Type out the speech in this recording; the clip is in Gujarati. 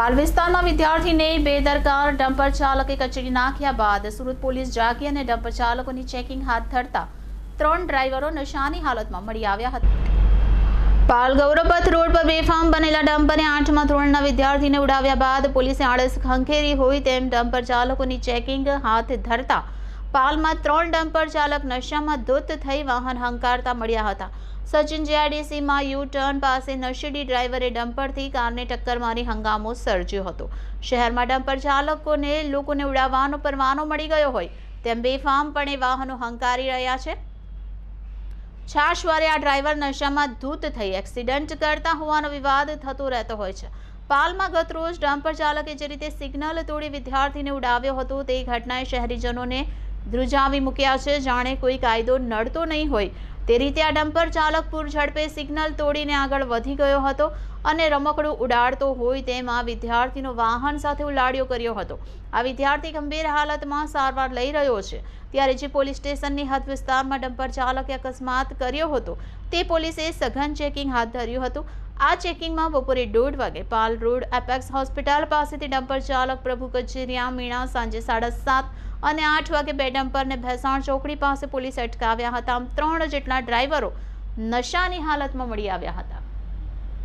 પાલ વિસ્તારમાં વિદ્યાર્થીને બેદરકાર ડમ્પર ચાલકે કચડી નાખ્યા બાદ સુરત પોલીસ જાગી અને ડમ્પર ચાલકોની ચેકિંગ હાથ ધરતા ત્રણ ડ્રાઈવરો નશાની હાલતમાં મળી આવ્યા હતા. પાલ ગૌરવપથ રોડ પર બેફામ બનેલા ડમ્પરે આઠમા ધોરણના વિદ્યાર્થીને ઉડાવ્યા બાદ પોલીસે આળસ ખંખેરી હોય તેમ ડમ્પર ચાલકોની ચેકિંગ હાથ ધરતા પાલમાં ત્રણ ડમ્પર ચાલક નશામાં ધૂત થઈ વાહન હંકારતા મળ્યા હતા. સચિન જીઆરડીસીમાં યુ ટર્ન પાસે નશીડી ડ્રાઈવરે ડમ્પરથી કારને ટક્કર મારી હંગામો સર્જ્યો હતો. શહેરમાં ડમ્પર ચાલકોને લોકોને ઉડાવવાનો પરવાનો મળી ગયો હોય તેમ બેફામપણે વાહનો હંકારી રહ્યા છે. છાશવારે આ ડ્રાઈવર નશામાં ધૂત થઈ એક્સિડન્ટ કરતા હોવાનો વિવાદ થતો રહેતો હોય છે. પાલમાં ગત રોજ ડમ્પર ચાલકે જે રીતે સિગ્નલ તોડી વિદ્યાર્થીને ઉડાવ્યો હતો તે ઘટનાએ શહેરીજનોને ધ્રુજાવી મૂક્યા છે. જાણે કોઈ કાયદો નડતો નહીં હોય. તે રીતે આ ડમ્પર ચાલક પૂર ઝડપે સિગ્નલ તોડીને આગળ વધી ગયો હતો અને રમકડું ઉડાડતો હોય તેમ આ વિદ્યાર્થીનો વાહન સાથે ઉલાડ્યો કર્યો હતો. આ વિદ્યાર્થી ગંભીર હાલતમાં સારવાર લઈ રહ્યો છે. ત્યારે જે પોલીસ સ્ટેશનની હદ વિસ્તારમાં ડમ્પર ચાલકે અકસ્માત કર્યો હતો, તે પોલીસે સઘન ચેકિંગ હાથ ધર્યું હતું. આ ચેકિંગમાં બપોરે દોઢ વાગે પાલ રોડ એપેક્સ હોસ્પિટલ પાસેથી ડમ્પર ચાલક પ્રભુ કચેરિયા મીણા સાંજે સાડા સાત અને આઠ વાગે બે ડમ્પરને ભેસાણ ચોકડી પાસે પોલીસે અટકાવ્યા હતા. આમ ત્રણ જેટલા ડ્રાઈવરો નશાની હાલતમાં મળી આવ્યા હતા.